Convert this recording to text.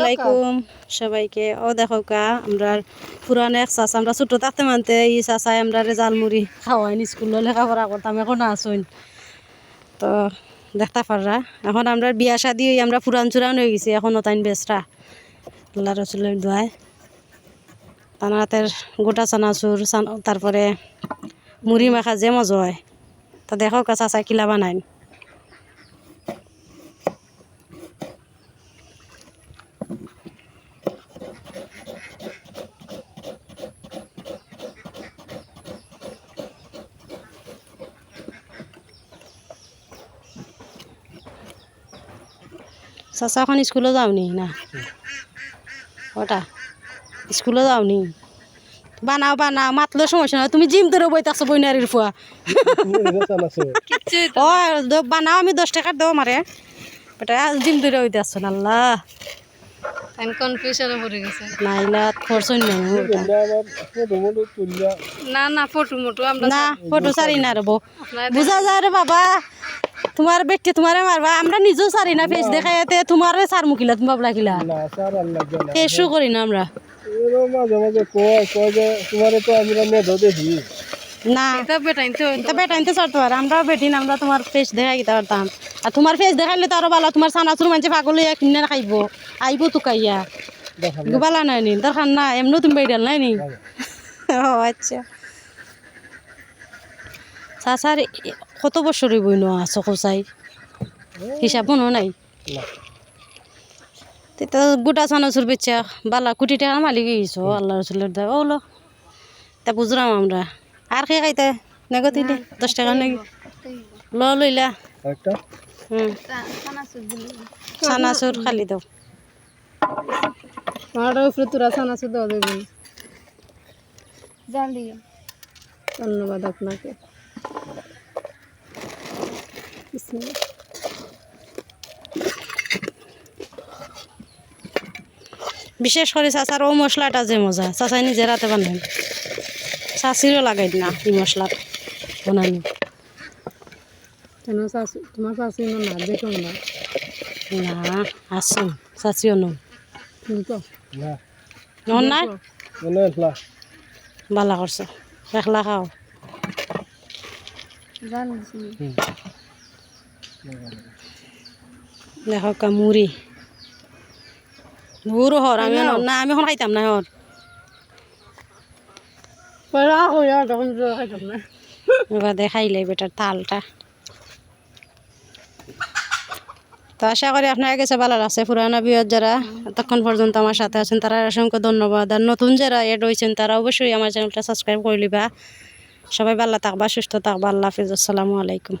আলাইকুম। সবাইকে, ও দেখো কা আমরা পুরানো এক চাষ আমরা ছোট থাকতে মানতে এই চাষায় আমরা জালমুড়ি খাওয়াইনি স্কুলে লেখাপড়া করতাম, এখন আসুন তো দেখতে পাররা, এখন আমরা বিয়া শাদি আমরা পুরান চুরান হয়ে গেছি, এখন তাইন বেসরা আল্লাহ রসুলের দোয়ায়। তানাতের গোটা চানাচুর, চান- তারপরে মুড়ি মাখা যে মজা হয়। তো দেখো কা চাচা কিলা বানাইন। চাচা এখন স্কুলে যাওনি না? ওটা স্কুলে যাওনি? বানাও বানাও মাতলে সমস্যা না তুমি জিম ধরে বই থাকছো বইনারির ফুয়া ও বানাও আমি দশ টাকার দেবো মারে বেটা জিম ধরে বইতে আসছো না আল্লাহ কনফিউশনে পড়ে গেছে। নাইলা খরচই নাই না না ফটো মোটো আমরা না ফটো সারি না রে বুঝা যায় রে বাবা। তোমার বেটি তোমারে মারবা আমরা নিজেও সারি না ফেস দেখাই এতে। তোমার সার মুখিলা তুমি বাবলা কিলা। ফেসও করি না আমরা। মাঝে মাঝে কয় কয় যে তোমার তো আমরা মেধ দেখি। না এটা বেটাইন তো পারে আমরাও আমরা তোমার ফেস দেখাই দিতে পারতাম। আর তোমার ফেস দেখাইলে তো আরও ভালো। তোমার সানাচুর মানুষ পাগল হইয়া কিনে খাইব। আইব তো কাইয়া। গোবালা নাই নি দরকার না এমনি তুমি বাইডাল নাই নি? ও আচ্ছা। চাচার কত বছর হইব ন আছো কোচাই হিসাব মনে নাই? তেতিয়া গোটা চানাচুর বেচা বালা কোটি টাকা মালিক গেছো আল্লাহ রসুলের দা ওলো তা বুঝলাম আমরা। আর কে খাইতে? নেগো দিলে দশ টাকা নাকি? ল লইলা। হুম চানাচুর খালি দাও। আমার উপরে তোরা সানাসু দেওয়া দেবেন জানি ধন্যবাদ আপনাকে। বিশেষ করে চাচার ও মশলাটা যে মজা চাচাই নিজে রাতে বানাই চাচিরও লাগাই না এই মশলা বানানি। কেন শাশু তোমার শাশু না দেখো না না আসুন চাচিও নো কিন্তু না। বালা করছ একলা খাও। দেখো কা মুড়ি। বুড়ো হর আমি না আমি এখন খাইতাম না হর এবার দেখাইলে বেটার তালটা। তো আশা করি আপনার কাছে ভালো লাগছে। পুরানো বিয়ত যারা এতক্ষণ পর্যন্ত আমার সাথে আছেন, তারা অসংখ্য ধন্যবাদ। আর নতুন যারা এড হয়েছেন, তারা অবশ্যই আমার চ্যানেলটা সাবস্ক্রাইব করে লিবা সবাই ভালো থাকবা, সুস্থ থাকবা। আল্লাহ হাফিজ। আসসালামু আলাইকুম।